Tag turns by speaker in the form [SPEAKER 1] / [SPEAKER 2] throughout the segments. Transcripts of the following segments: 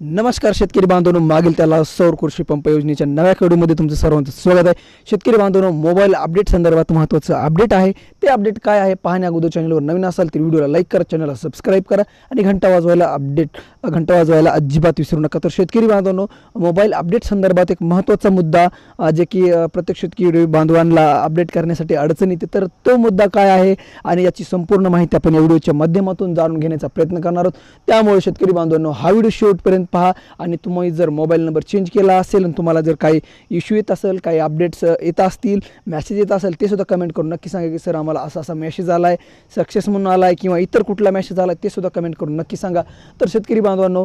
[SPEAKER 1] नमस्कार शेतकरी बांधवांनो मागील त्याला सौर कृषी पंप योजनेच्या नव्या व्हिडिओमध्ये तुमचं सर्वांचं स्वागत आहे. शेतकरी बांधवांनो मोबाईल अपडेट संदर्भात महत्त्वाचं अपडेट आहे. ते अपडेट काय आहे पाहण्या अगोदर चॅनलवर नवीन असाल तर व्हिडिओला लाईक करा चॅनलला सबस्क्राईब करा आणि घंटा वाजवायला अपडेट घंटा वाजवायला अजिबात विसरू नका. तर शेतकरी बांधवांनो मोबाईल अपडेट संदर्भात एक महत्त्वाचा मुद्दा जे की प्रत्येक शेतकरी बांधवांना अपडेट करण्यासाठी अडचण येते. तर तो मुद्दा काय आहे आणि याची संपूर्ण माहिती आपण या व्हिडिओच्या माध्यमातून जाणून घेण्याचा प्रयत्न करणार आहोत. त्यामुळे शेतकरी बांधवांनो हा व्हिडिओ शेवटपर्यंत पहा. आणि तुम्ही जर मोबाईल नंबर चेंज केला असेल आणि तुम्हाला जर काही इश्यू येत असेल काही अपडेट्स येत असतील मेसेज येत असेल ते सुद्धा कमेंट करून नक्की सांगा की सर आम्हाला असा असा मेसेज आला आहे सक्सेस म्हणून आला आहे किंवा इतर कुठला मेसेज आला आहे ते सुद्धा कमेंट करून नक्की सांगा. तर शेतकरी बांधवांनो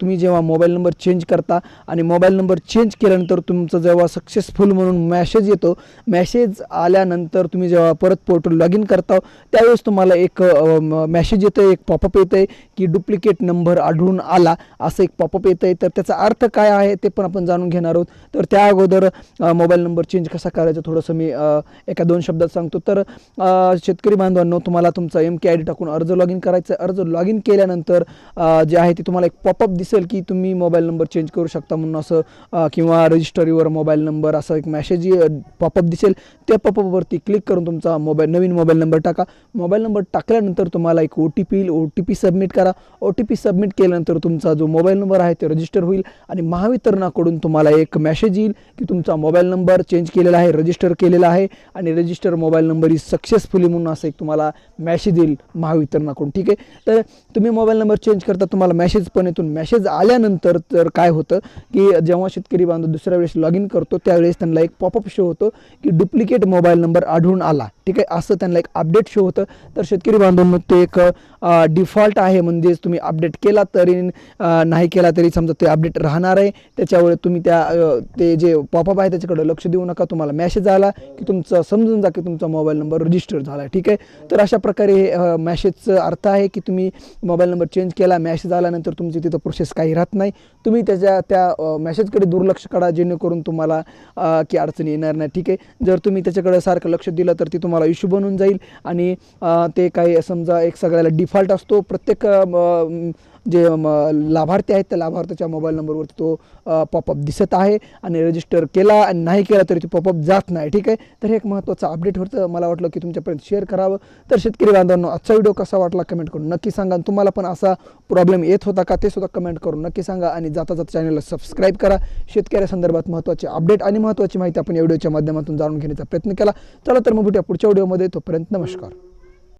[SPEAKER 1] तुम्ही जेव्हा मोबाईल नंबर चेंज करता आणि मोबाईल नंबर चेंज केल्यानंतर तुमचं जेव्हा सक्सेसफुल म्हणून मॅसेज येतो मॅसेज आल्यानंतर तुम्ही जेव्हा परत पोर्टल लॉग इन करता त्यावेळेस तुम्हाला एक मेसेज येतं एक पॉपअप येतं आहे की डुप्लिकेट नंबर आढळून आला असं एक पॉपअप येतं आहे तर त्याचा अर्थ काय आहे ते पण आपण जाणून घेणार आहोत. तर त्या अगोदर मोबाईल नंबर चेंज कसा करायचा थोडंसं मी एका दोन शब्दात सांगतो. तर शेतकरी बांधवांनो तुम्हाला तुमचा एम के आय डी टाकून अर्ज लॉग इन करायचा अर्ज लॉग इन केल्यानंतर जे आहे ते तुम्हाला एक पॉपअप दिसेल की तुम्ही मोबाईल नंबर चेंज करू शकता म्हणून असं किंवा रजिस्टर युअर मोबाईल नंबर असं एक मेसेज पॉपअप दिसेल. त्या पॉपअपवरती क्लिक करून तुमचा मोबाईल नवीन मोबाईल नंबर टाका. मोबाईल नंबर टाकल्यानंतर तुम्हाला एक ओ टी पी येईल ओ टी पी सबमिट करा. ओ टी पी सबमिट केल्यानंतर तुमचा जो मोबाईल मोबाईल नंबर आहे ते रजिस्टर होईल. आणि महावितरणाकडून तुम्हाला एक मेसेज येईल की तुमचा मोबाईल नंबर चेंज केलेला आहे रजिस्टर केलेला आहे. आणि register mobile number is successfully म्हणून असं एक तुम्हाला मेसेज येईल महावितरणाकडून. ठीक आहे? तर तुम्ही मोबाईल नंबर चेंज करता तुम्हाला मेसेज पण येतून. मेसेज आल्यानंतर तर काय होतं की जेव्हा शेतकरी बांधव दुसऱ्या वेळेस लॉग इन करतो त्यावेळेस त्यांना एक पॉपअप शो होतो की डुप्लिकेट मोबाईल नंबर आढळून आला. ठीक आहे? असं त्यांना एक अपडेट शो होतं. तर शेतकरी बांधवांना ते एक डिफॉल्ट आहे म्हणजेच तुम्ही अपडेट केला तरी नाही केला तरी समजा ते अपडेट राहणार आहे. त्याच्यामुळे तुम्ही त्या ते जे पॉपअप आहे त्याच्याकडे लक्ष देऊ नका. तुम्हाला मॅसेज आला की तुमचं समजून जा की तुमचा मोबाईल नंबर रजिस्टर झाला ठीक आहे? तर अशा प्रकारे हे अर्थ आहे की तुम्ही मोबाईल नंबर चेंज केला मॅसेज आल्यानंतर तुमची तिथं प्रोसेस काही राहत नाही. तुम्ही त्याच्या त्या मॅसेजकडे दुर्लक्ष करा जेणेकरून तुम्हाला की अडचणी येणार नाही ठीक आहे? जर तुम्ही त्याच्याकडे सारखं लक्ष दिलं तर ती तुम्हाला इश्यू बनून जाईल. आणि ते काही समजा एक सगळ्याला डिफॉल्ट असतो. प्रत्येक जे लाभार्थी आहेत त्या लाभार्थ्याच्या मोबाईल नंबरवरती तो पॉपअप दिसत आहे आणि रजिस्टर केला आणि नाही केला तरी ते पॉपअप जात नाही ठीक आहे? तर हे एक महत्त्वाचं अपडेट होतं. मला वाटलं की तुमच्यापर्यंत शेअर करावं. तर शेतकरी बांधवांनो आजचा व्हिडिओ कसा वाटला कमेंट करून नक्की सांगा. तुम्हाला पण असा प्रॉब्लेम येत होता का ते सुद्धा कमेंट करून नक्की सांगा. आणि जाता जाता चॅनलला सबस्क्राईब करा. शेतकऱ्यासंदर्भात महत्त्वाचे अपडेट आणि महत्त्वाची माहिती आपण या व्हिडिओच्या माध्यमातून जाणून घेण्याचा प्रयत्न केला. चला तर मग भेटूया पुढच्या व्हिडिओमध्ये तोपर्यंत नमस्कार.